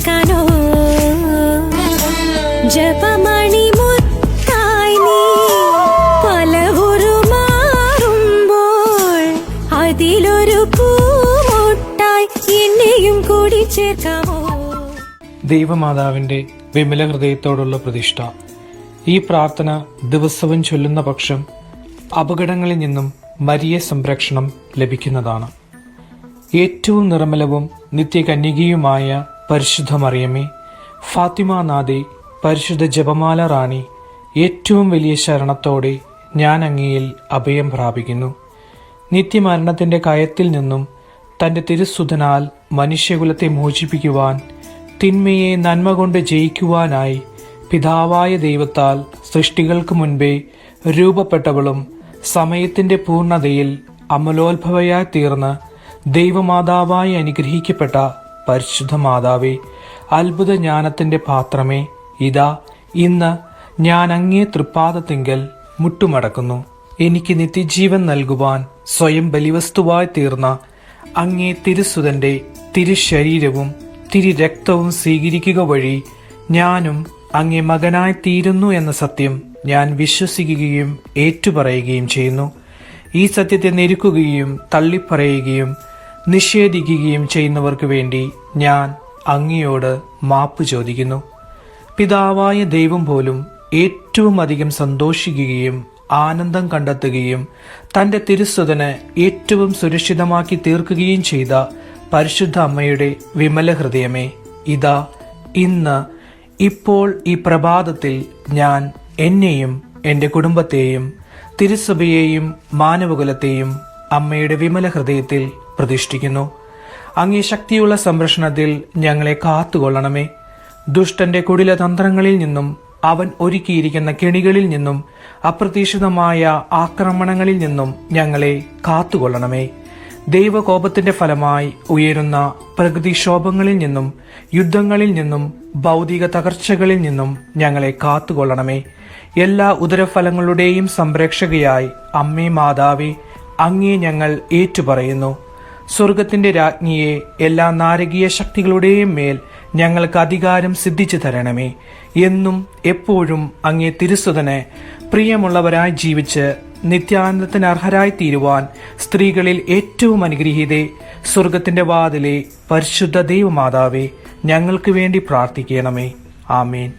ചേർക്കാനോ ജപമണി മുത്തായി നീ പലവുരു മാറുമ്പോൾ അതിലൊരു പൂമൊട്ടായി എന്നെയും കൂടി ചേർക്കാമോ? ദൈവമാതാവിന്റെ വിമല ഹൃദയത്തോടുള്ള പ്രതിഷ്ഠ. ഈ പ്രാർത്ഥന ദിവസവും ചൊല്ലുന്ന പക്ഷം അപകടങ്ങളിൽ നിന്നും മരിയ സംരക്ഷണം ലഭിക്കുന്നതാണ്. ഏറ്റവും നിർമ്മലവും നിത്യകന്യകയുമായ പരിശുദ്ധ മറിയമ്മേ ഫാത്തിമ നാദെ പരിശുദ്ധ ജപമാല റാണി ഏറ്റവും വലിയ ശരണത്തോടെ ഞാൻ അങ്ങയിൽ അഭയം പ്രാപിക്കുന്നു. നിത്യമരണത്തിന്റെ കയത്തിൽ നിന്നും തന്റെ തിരുസുതനാൽ മനുഷ്യകുലത്തെ മോചിപ്പിക്കുവാൻ തിന്മയെ നന്മ കൊണ്ട് ജയിക്കുവാനായി പിതാവായ ദൈവത്താൽ സൃഷ്ടികൾക്ക് മുൻപേ രൂപപ്പെട്ടവളും സമയത്തിന്റെ പൂർണതയിൽ അമലോത്ഭവയായി തീർന്ന് ദൈവമാതാവായി അനുഗ്രഹിക്കപ്പെട്ട പരിശുദ്ധ മാതാവേ അത്ഭുത ജ്ഞാനത്തിന്റെ പാത്രമേ ഇതാ ഇന്ന് ഞാൻ അങ്ങേ തൃപ്പാദത്തിങ്കൽ മുട്ടുമടക്കുന്നു. എനിക്ക് നിത്യജീവൻ നൽകുവാൻ സ്വയം ബലിവസ്തുവായി തീർന്ന അങ്ങേ തിരുസുതന്റെ തിരുശരീരവും തിരുരക്തവും സ്വീകരിക്കുക വഴി ഞാനും അങ്ങേ മകനായി തീരുന്നു എന്ന സത്യം ഞാൻ വിശ്വസിക്കുകയും ഏറ്റുപറയുകയും ചെയ്യുന്നു. ഈ സത്യത്തെ നെരുക്കുകയും തള്ളിപ്പറയുകയും നിഷേധിക്കുകയും ചെയ്യുന്നവർക്ക് വേണ്ടി ഞാൻ അങ്ങയോട് മാപ്പ് ചോദിക്കുന്നു. പിതാവായ ദൈവം പോലും ഏറ്റവും അധികം സന്തോഷിക്കുകയും ആനന്ദം കണ്ടെത്തുകയും തന്റെ തിരുസ്വതന് ഏറ്റവും സുരക്ഷിതമാക്കി തീർക്കുകയും ചെയ്ത പരിശുദ്ധ അമ്മയുടെ വിമല ഹൃദയമേ ഇതാ ഇന്ന് ഇപ്പോൾ ഈ പ്രഭാതത്തിൽ ഞാൻ എന്നെയും എന്റെ കുടുംബത്തെയും തിരുസഭയെയും മാനവകുലത്തെയും അമ്മയുടെ വിമല ഹൃദയത്തിൽ പ്രതിഷ്ഠിക്കുന്നു. അങ്ങേ ശക്തിയുള്ള സംരക്ഷണത്തിൽ ഞങ്ങളെ കാത്തുകൊള്ളണമേ. ദുഷ്ടന്റെ കുടില തന്ത്രങ്ങളിൽ നിന്നും അവൻ ഒരുക്കിയിരിക്കുന്ന കെണികളിൽ നിന്നും അപ്രതീക്ഷിതമായ ആക്രമണങ്ങളിൽ നിന്നും ഞങ്ങളെ കാത്തുകൊള്ളണമേ. ദൈവകോപത്തിന്റെ ഫലമായി ഉയരുന്ന പ്രകൃതിക്ഷോഭങ്ങളിൽ നിന്നും യുദ്ധങ്ങളിൽ നിന്നും ഭൗതിക തകർച്ചകളിൽ നിന്നും ഞങ്ങളെ കാത്തുകൊള്ളണമേ. എല്ലാ ഉദരഫലങ്ങളുടെയും സംരക്ഷകയായി അമ്മേ മാതാവേ അങ്ങേ ഞങ്ങൾ ഏറ്റുപറയുന്നു. സ്വർഗത്തിന്റെ രാജ്ഞിയെ എല്ലാ നാരകീയ ശക്തികളുടെയും മേൽ ഞങ്ങൾക്ക് അധികാരം സിദ്ധിച്ചു തരണമേ. എന്നും എപ്പോഴും അങ്ങേ തിരുസുതനെ പ്രിയമുള്ളവരായി ജീവിച്ച് നിത്യാനന്ദത്തിന് അർഹരായി തീരുവാൻ സ്ത്രീകളിൽ ഏറ്റവും അനുഗ്രഹീതേ സ്വർഗത്തിന്റെ വാതിലെ പരിശുദ്ധ ദൈവമാതാവേ ഞങ്ങൾക്ക് വേണ്ടി പ്രാർത്ഥിക്കണമേ. ആമേൻ.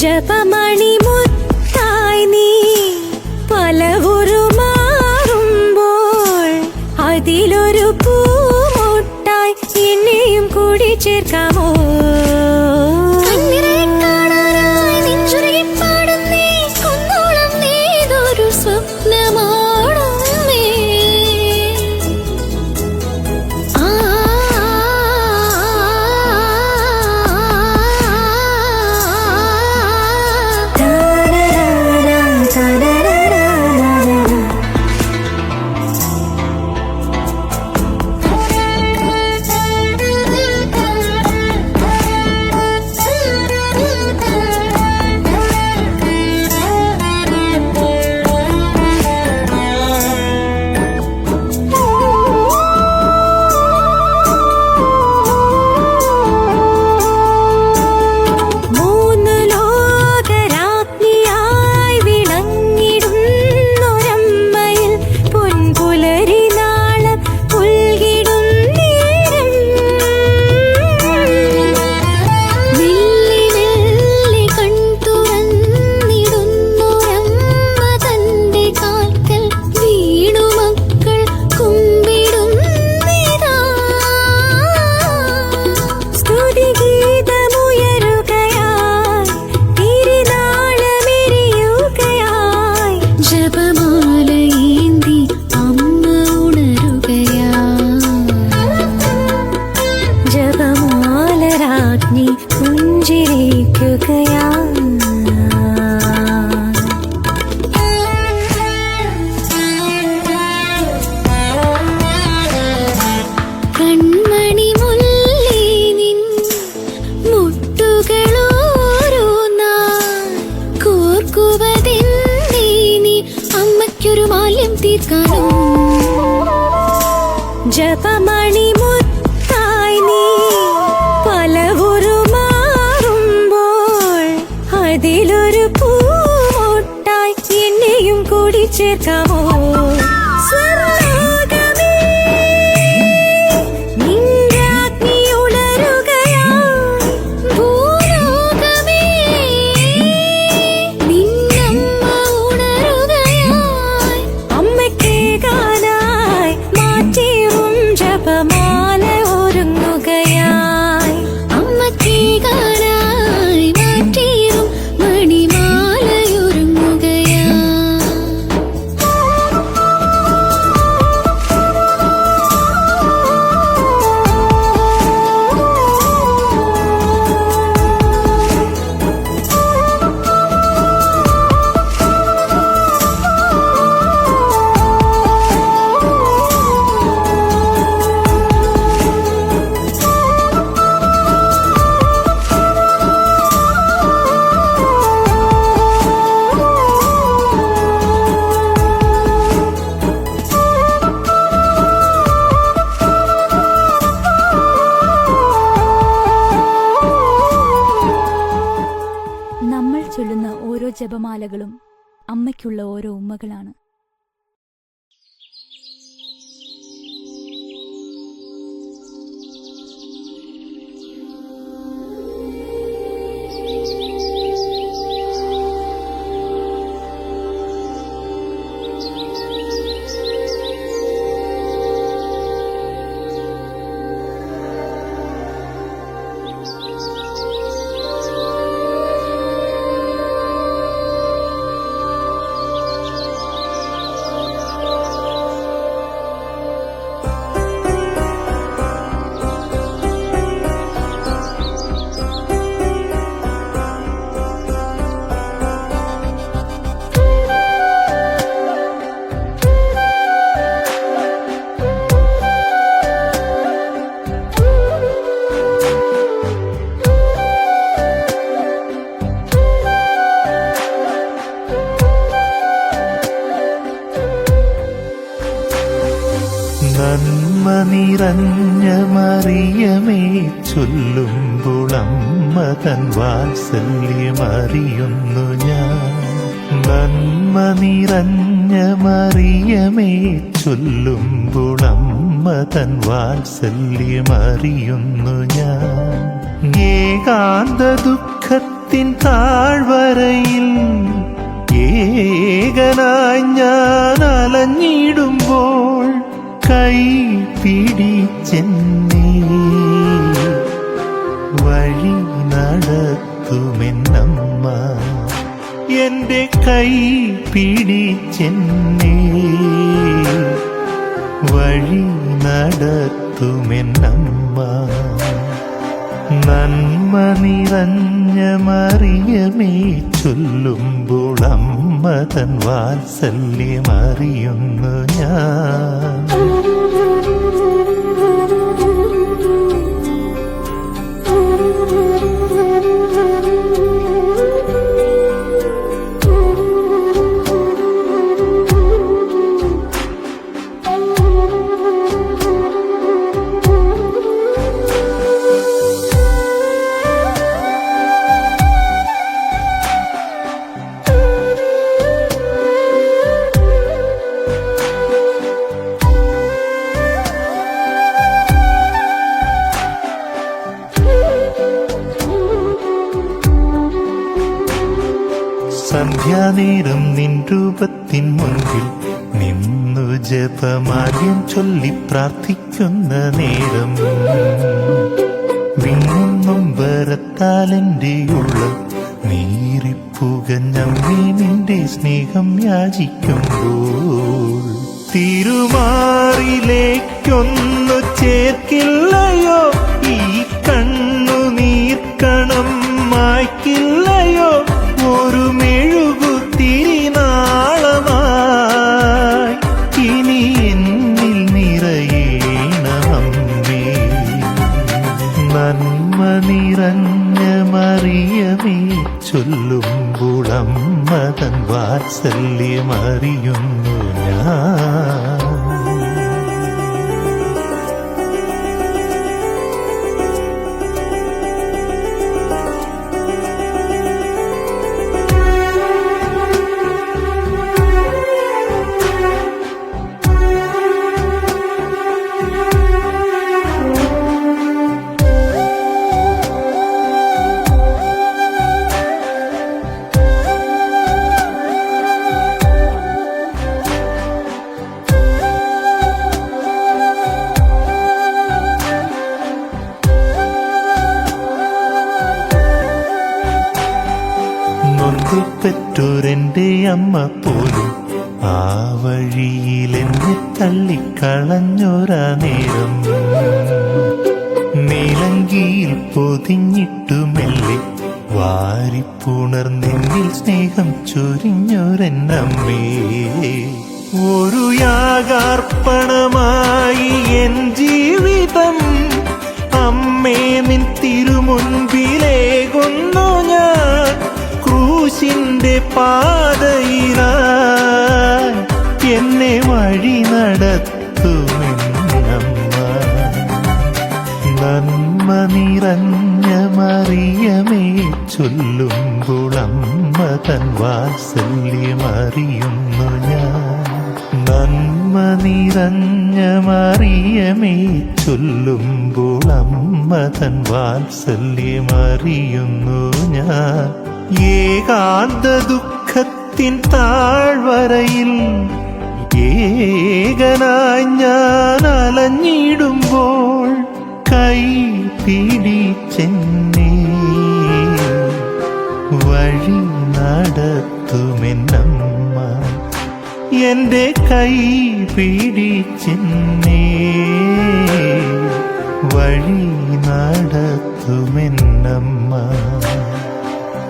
जपमणि ചേർക്കാമോ നന്മ നിറഞ്ഞ മറിയമേ ചൊല്ലുമ്പോളമ്മ തൻ വാത്സല്യമറിയുന്നു ഞാൻ. നന്മ നിറഞ്ഞ മറിയമേ ചൊല്ലുമ്പോളമ്മ തൻ വാത്സല്യമറിയുന്നു ഞാൻ. ഏകാന്ത ദുഃഖത്തിൻ താഴ്വരയിൽ ഏകനായി ഞാൻ അലഞ്ഞിടുമ്പോൾ കൈ പിടിച്ചെന്നേ. വഴി നടത്തുമെന്നമ്മ എന്റെ കൈ പിടിച്ചെന്നേ. വഴി നടത്തുമെന്നമ്മ നന്മ നിറഞ്ഞ മറിയമേ ചൊല്ലുമ്പോൾ അമ്മ തൻ വാത്സല്യമറിയുന്നു ഞാൻ. രൂപത്തിൻ മുൻപിൽ നിന്നു ജപമാര്യം ചൊല്ലി പ്രാർത്ഥിക്കുന്ന നേരം. വീണ്ടും വരത്താൽ എന്റെ ഉള്ള നീറിപ്പുകഞ്ഞമ്മേ നിന്റെ സ്നേഹം യാചിക്കുമ്പോൾ. തിരുമാറിലേക്കൊന്നു ചേർക്കില്ലയോ? ഈ കണ്ണു നീർക്കണം വാത്സല്യമറിയുന്നു നൊന്തു പെറ്റോരെന്റെ അമ്മ പോലും ആ വഴിയിൽ എന്നെ തള്ളിക്കളഞ്ഞൊരാ നേരം. നീലങ്കിയിൽ പൊതിഞ്ഞിട്ടു മെല്ലെ വാരിപ്പുണർന്നെന്നിൽ സ്നേഹം ചൊരിഞ്ഞൊരെന്നമ്മേ ഒരു യാഗാർപ്പണമായി എൻ ജീവിതം അമ്മേ നിൻ തിരുമുൻപിലേകുന്നു ക്രൂശിന്റെ പാതയിലായി എന്നെ വഴി നടത്തുമെന്നമ്മ. നന്മ നിറഞ്ഞ മറിയമേ ചൊല്ലും അമ്മ തൻ വാത്സല്യമറിയുന്നു ഞാൻ. നന്മ നിറഞ്ഞ മറിയമേ ചൊല്ലുമ്പോൾ അമ്മ തൻ വാത്സല്യമറിയുന്നു ഞാൻ. ഏകാന്ത ദുഃഖത്തിൻ താഴ്വരയിൽ ഏകനായി ഞാൻ അലഞ്ഞിടുമ്പോൾ കൈ പിടിച്ചെന്നെ. വഴി നടത്തുമെന്നമ്മ എന്റെ കൈ പിടിച്ചെന്നേ. വഴി നടത്തുമെന്നമ്മ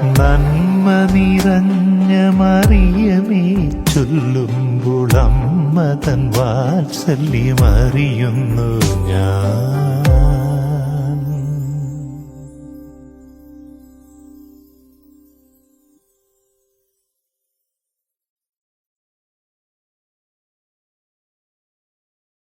നന്മ നിറഞ്ഞ മറിയമേ ചൊല്ലുമ്പോളമ്മ തൻ വാത്സല്യമറിയുന്നു ഞാൻ.